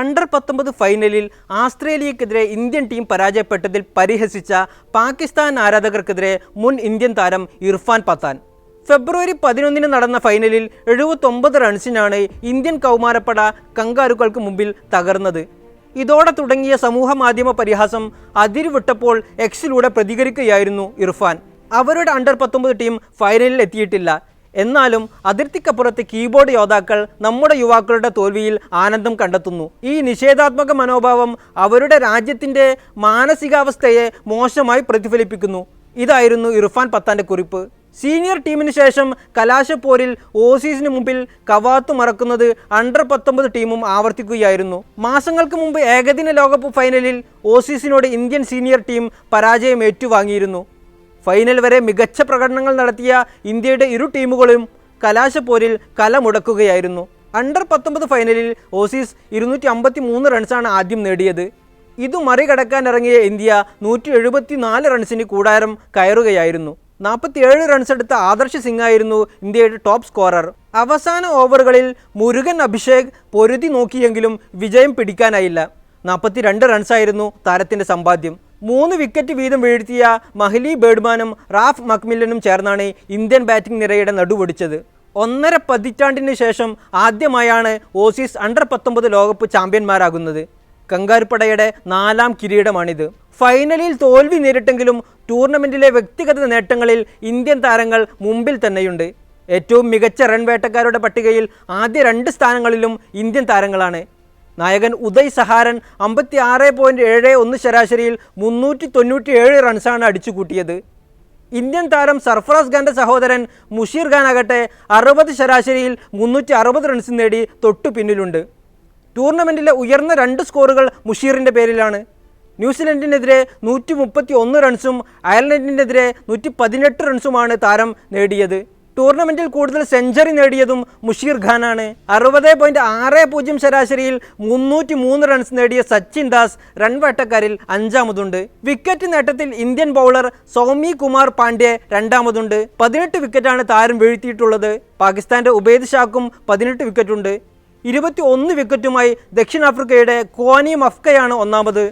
Under പത്തൊമ്പത് ഫൈനലിൽ ആസ്ട്രേലിയക്കെതിരെ ഇന്ത്യൻ ടീം പരാജയപ്പെട്ടതിൽ പരിഹസിച്ച പാകിസ്ഥാൻ ആരാധകർക്കെതിരെ മുൻ ഇന്ത്യൻ താരം ഇർഫാൻ പത്താൻ. ഫെബ്രുവരി പതിനൊന്നിന് നടന്ന ഫൈനലിൽ എഴുപത്തൊമ്പത് റൺസിനാണ് ഇന്ത്യൻ കൗമാരപ്പട കങ്കാരുക്കൾക്ക് മുമ്പിൽ തകർന്നത്. ഇതോടെ തുടങ്ങിയ സമൂഹ മാധ്യമ പരിഹാസം അതിരുവിട്ടപ്പോൾ എക്സിലൂടെ പ്രതികരിക്കുകയായിരുന്നു ഇർഫാൻ. അവരുടെ അണ്ടർ പത്തൊമ്പത് ടീം ഫൈനലിൽ എത്തിയിട്ടില്ല. എന്നാലും അതിർത്തിക്കപ്പുറത്ത് കീബോർഡ് യോദ്ധാക്കൾ നമ്മുടെ യുവാക്കളുടെ തോൽവിയിൽ ആനന്ദം കണ്ടെത്തുന്നു. ഈ നിഷേധാത്മക മനോഭാവം അവരുടെ രാജ്യത്തിന്റെ മാനസികാവസ്ഥയെ മോശമായി പ്രതിഫലിപ്പിക്കുന്നു. ഇതായിരുന്നു ഇർഫാൻ പത്താന്റെ കുറിപ്പ്. സീനിയർ ടീമിന് ശേഷം കലാശപ്പോരിൽ ഓസീസിന് മുമ്പിൽ കവാത്ത് മറക്കുന്നത് അണ്ടർ പത്തൊമ്പത് ടീമും ആവർത്തിക്കുകയായിരുന്നു. മാസങ്ങൾക്ക് മുമ്പ് ഏകദിന ലോകകപ്പ് ഫൈനലിൽ ഓസീസിനോട് ഇന്ത്യൻ സീനിയർ ടീം പരാജയം ഏറ്റുവാങ്ങിയിരുന്നു. ഫൈനൽ വരെ മികച്ച പ്രകടനങ്ങൾ നടത്തിയ ഇന്ത്യയുടെ ഇരു ടീമുകളും കലാശപ്പോരിൽ കല മുടക്കുകയായിരുന്നു അണ്ടർ പത്തൊമ്പത് ഫൈനലിൽ ഓസീസ് ഇരുന്നൂറ്റി അമ്പത്തി മൂന്ന് റൺസാണ് ആദ്യം നേടിയത്. ഇത് മറികടക്കാൻ ഇറങ്ങിയ ഇന്ത്യ നൂറ്റി എഴുപത്തി നാല് റൺസിന് കൂടാരം കയറുകയായിരുന്നു. നാൽപ്പത്തിയേഴ് റൺസ് എടുത്ത ആദർശ് സിംഗ് ആയിരുന്നു ഇന്ത്യയുടെ ടോപ്പ് സ്കോറർ അവസാന ഓവറുകളിൽ മുരുകൻ അഭിഷേക് പൊരുതി നോക്കിയെങ്കിലും വിജയം പിടിക്കാനായില്ല. നാൽപ്പത്തിരണ്ട് റൺസായിരുന്നു താരത്തിന്റെ സമ്പാദ്യം. മൂന്ന് വിക്കറ്റ് വീതം വീഴ്ത്തിയ മഹ്ലി ബേഡ്മാനും റാഫ് മക്മില്ലനും ചേർന്നാണ് ഇന്ത്യൻ ബാറ്റിംഗ് നിരയുടെ നടുവൊടിച്ചത്. ഒന്നര പതിറ്റാണ്ടിന് ശേഷം ആദ്യമായാണ് ഓസീസ് അണ്ടർ പത്തൊമ്പത് ലോകകപ്പ് ചാമ്പ്യന്മാരാകുന്നത്. കങ്കാരുപ്പടയുടെ നാലാം കിരീടമാണിത്. ഫൈനലിൽ തോൽവി നേരിട്ടെങ്കിലും ടൂർണമെന്റിലെ വ്യക്തിഗത നേട്ടങ്ങളിൽ ഇന്ത്യൻ താരങ്ങൾ മുമ്പിൽ തന്നെയുണ്ട്. ഏറ്റവും മികച്ച റൺ വേട്ടക്കാരുടെ പട്ടികയിൽ ആദ്യ രണ്ട് സ്ഥാനങ്ങളിലും ഇന്ത്യൻ താരങ്ങളാണ്. നായകൻ ഉദയ് സഹാരൻ അമ്പത്തി ആറ് പോയിന്റ് ഏഴ് ഒന്ന് ശരാശരിയിൽ മുന്നൂറ്റി തൊണ്ണൂറ്റി ഏഴ് റൺസാണ് അടിച്ചു കൂട്ടിയത് ഇന്ത്യൻ താരം സർഫറാസ് ഖാന്റെ സഹോദരൻ മുഷീർ ഖാൻ ആകട്ടെ അറുപത് ശരാശരിയിൽ മുന്നൂറ്റി അറുപത് റൺസ് നേടി തൊട്ടു പിന്നിലുണ്ട്. ടൂർണമെന്റിലെ ഉയർന്ന രണ്ട് സ്കോറുകൾ മുഷീറിന്റെ പേരിലാണ്. ന്യൂസിലൻഡിനെതിരെ നൂറ്റി മുപ്പത്തി ഒന്ന് റൺസും അയർലൻഡിനെതിരെ നൂറ്റി പതിനെട്ട് റൺസുമാണ് താരം നേടിയത്. ടൂർണമെന്റിൽ കൂടുതൽ സെഞ്ചറി നേടിയതും മുഷീർ ഖാനാണ്. അറുപത് പോയിന്റ് ആറ് പൂജ്യം ശരാശരിയിൽ മുന്നൂറ്റി മൂന്ന് റൺസ് നേടിയ സച്ചിൻ ദാസ് റൺ വേട്ടക്കാരിൽ അഞ്ചാമതുണ്ട്. വിക്കറ്റ് നേട്ടത്തിൽ ഇന്ത്യൻ ബൗളർ സൗമി കുമാർ പാണ്ഡ്യ രണ്ടാമതുണ്ട്. പതിനെട്ട് വിക്കറ്റാണ് താരം വീഴ്ത്തിയിട്ടുള്ളത്. പാകിസ്ഥാന്റെ ഉബേദ് ഷാക്കും പതിനെട്ട് വിക്കറ്റുണ്ട് ഇരുപത്തി ഒന്ന് വിക്കറ്റുമായി ദക്ഷിണാഫ്രിക്കയുടെ കോനി മഫ്കയാണ് ഒന്നാമത്.